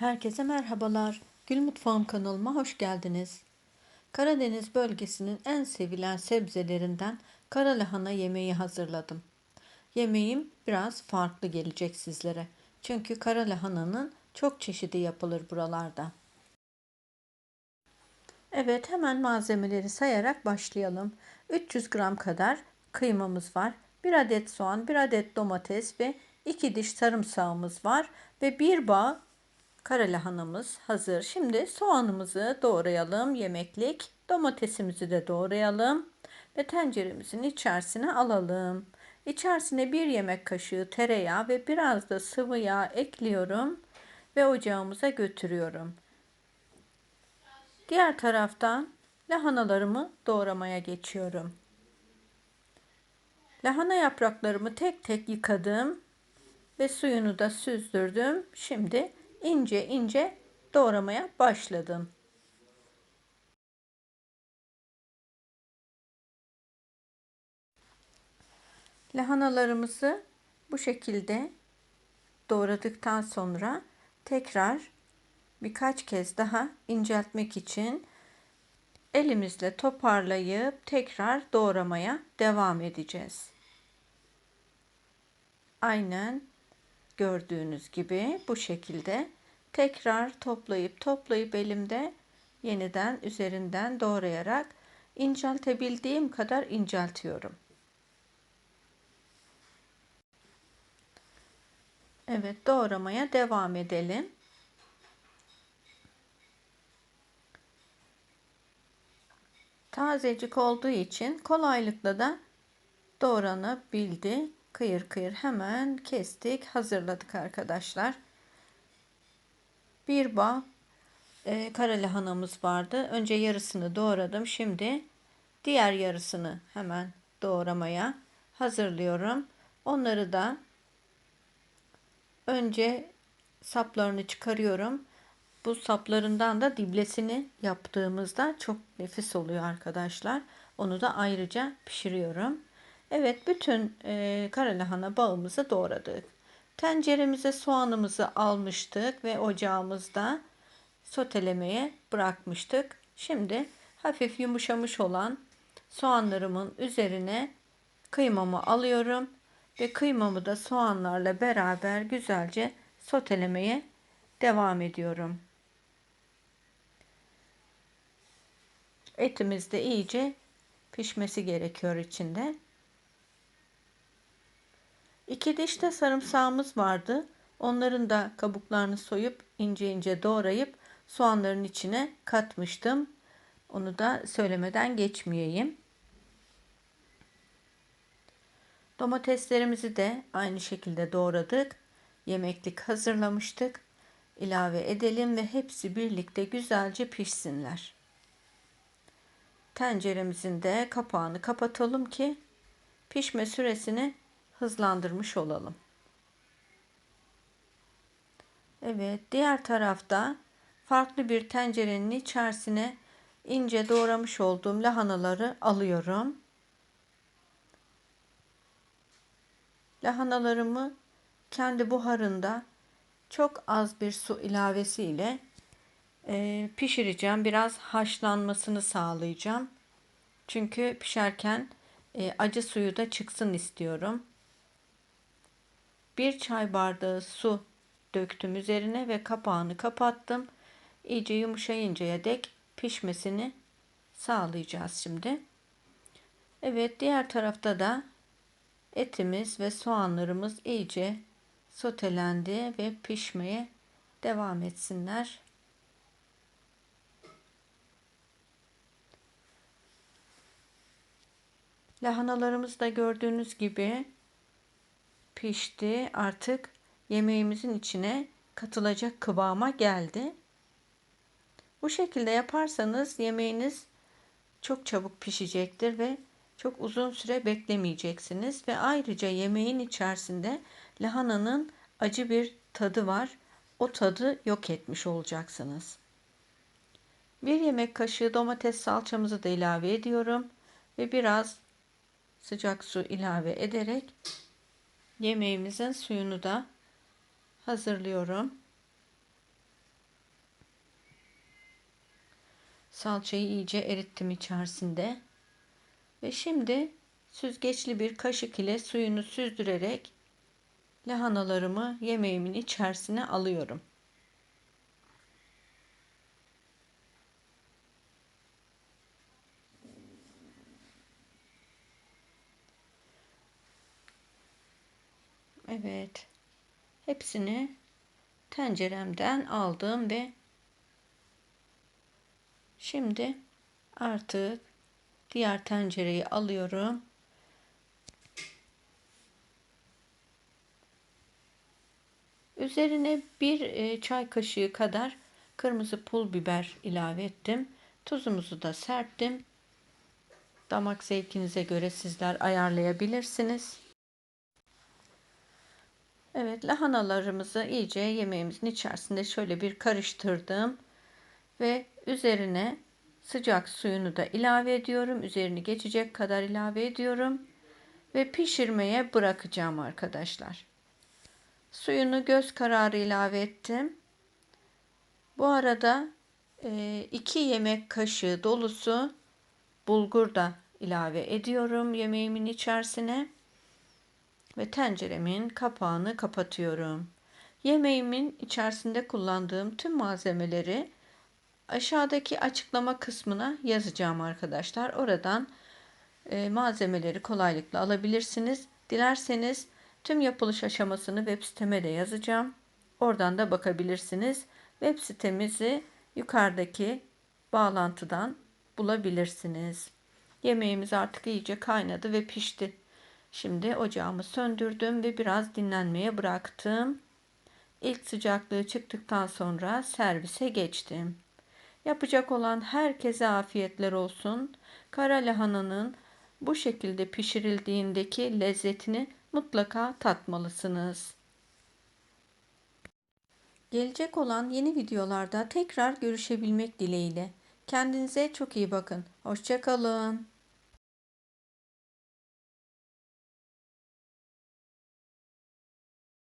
Herkese merhabalar. Gül Mutfağım kanalıma hoş geldiniz. Karadeniz bölgesinin en sevilen sebzelerinden kara lahana yemeği hazırladım. Yemeğim biraz farklı gelecek sizlere. Çünkü kara lahananın çok çeşidi yapılır buralarda. Evet hemen malzemeleri sayarak başlayalım. 300 gram kadar kıymamız var. 1 adet soğan, 1 adet domates ve 2 diş sarımsağımız var ve bir bağ Kara lahanamız hazır. Şimdi soğanımızı doğrayalım yemeklik. Domatesimizi de doğrayalım ve tenceremizin içerisine alalım. İçerisine bir yemek kaşığı tereyağı ve biraz da sıvı yağ ekliyorum ve ocağımıza götürüyorum. Diğer taraftan lahanalarımı doğramaya geçiyorum. Lahana yapraklarımı tek tek yıkadım ve suyunu da süzdürdüm. Şimdi ince ince doğramaya başladım. Lahanalarımızı bu şekilde doğradıktan sonra tekrar birkaç kez daha inceltmek için elimizle toparlayıp tekrar doğramaya devam edeceğiz. Aynen gördüğünüz gibi bu şekilde tekrar toplayıp toplayıp elimde yeniden üzerinden doğrayarak inceltebildiğim kadar inceltiyorum. Evet doğramaya devam edelim. Tazecik olduğu için kolaylıkla da doğranabildi kıyır kıyır hemen kestik hazırladık arkadaşlar. Bir bağ e, kara lahanamız vardı. Önce yarısını doğradım. Şimdi diğer yarısını hemen doğramaya hazırlıyorum. Onları da önce saplarını çıkarıyorum. Bu saplarından da diblesini yaptığımızda çok nefis oluyor arkadaşlar. Onu da ayrıca pişiriyorum. Evet bütün e, kara lahana bağımızı doğradık. Tenceremize soğanımızı almıştık ve ocağımızda sotelemeye bırakmıştık. Şimdi hafif yumuşamış olan soğanlarımın üzerine kıymamı alıyorum ve kıymamı da soğanlarla beraber güzelce sotelemeye devam ediyorum. Etimiz de iyice pişmesi gerekiyor içinde. İki diş de sarımsağımız vardı. Onların da kabuklarını soyup ince ince doğrayıp soğanların içine katmıştım. Onu da söylemeden geçmeyeyim. Domateslerimizi de aynı şekilde doğradık. Yemeklik hazırlamıştık. İlave edelim ve hepsi birlikte güzelce pişsinler. Tenceremizin de kapağını kapatalım ki pişme süresini hızlandırmış olalım. Evet, diğer tarafta farklı bir tencerenin içerisine ince doğramış olduğum lahanaları alıyorum. Lahanalarımı kendi buharında çok az bir su ilavesiyle e, pişireceğim. Biraz haşlanmasını sağlayacağım. Çünkü pişerken e, acı suyu da çıksın istiyorum. Bir çay bardağı su döktüm üzerine ve kapağını kapattım. İyice yumuşayıncaya dek pişmesini sağlayacağız şimdi. Evet diğer tarafta da etimiz ve soğanlarımız iyice sotelendi ve pişmeye devam etsinler. Lahanalarımız da gördüğünüz gibi pişti. Artık yemeğimizin içine katılacak kıvama geldi. Bu şekilde yaparsanız yemeğiniz çok çabuk pişecektir ve çok uzun süre beklemeyeceksiniz ve ayrıca yemeğin içerisinde lahananın acı bir tadı var. O tadı yok etmiş olacaksınız. Bir yemek kaşığı domates salçamızı da ilave ediyorum ve biraz sıcak su ilave ederek yemeğimizin suyunu da hazırlıyorum. Salçayı iyice erittim içerisinde. Ve şimdi süzgeçli bir kaşık ile suyunu süzdürerek lahanalarımı yemeğimin içerisine alıyorum. Evet. Hepsini tenceremden aldım ve şimdi artık diğer tencereyi alıyorum. Üzerine bir e, çay kaşığı kadar kırmızı pul biber ilave ettim. Tuzumuzu da serptim. Damak zevkinize göre sizler ayarlayabilirsiniz. Evet lahanalarımızı iyice yemeğimizin içerisinde şöyle bir karıştırdım. Ve üzerine sıcak suyunu da ilave ediyorum. Üzerini geçecek kadar ilave ediyorum. Ve pişirmeye bırakacağım arkadaşlar. Suyunu göz kararı ilave ettim. Bu arada 2 e, yemek kaşığı dolusu bulgur da ilave ediyorum yemeğimin içerisine ve tenceremin kapağını kapatıyorum. Yemeğimin içerisinde kullandığım tüm malzemeleri aşağıdaki açıklama kısmına yazacağım arkadaşlar. Oradan e, malzemeleri kolaylıkla alabilirsiniz. Dilerseniz tüm yapılış aşamasını web siteme de yazacağım. Oradan da bakabilirsiniz. Web sitemizi yukarıdaki bağlantıdan bulabilirsiniz. Yemeğimiz artık iyice kaynadı ve pişti. Şimdi ocağımı söndürdüm ve biraz dinlenmeye bıraktım. İlk sıcaklığı çıktıktan sonra servise geçtim. Yapacak olan herkese afiyetler olsun. Kara lahananın bu şekilde pişirildiğindeki lezzetini mutlaka tatmalısınız. Gelecek olan yeni videolarda tekrar görüşebilmek dileğiyle. Kendinize çok iyi bakın. Hoşçakalın.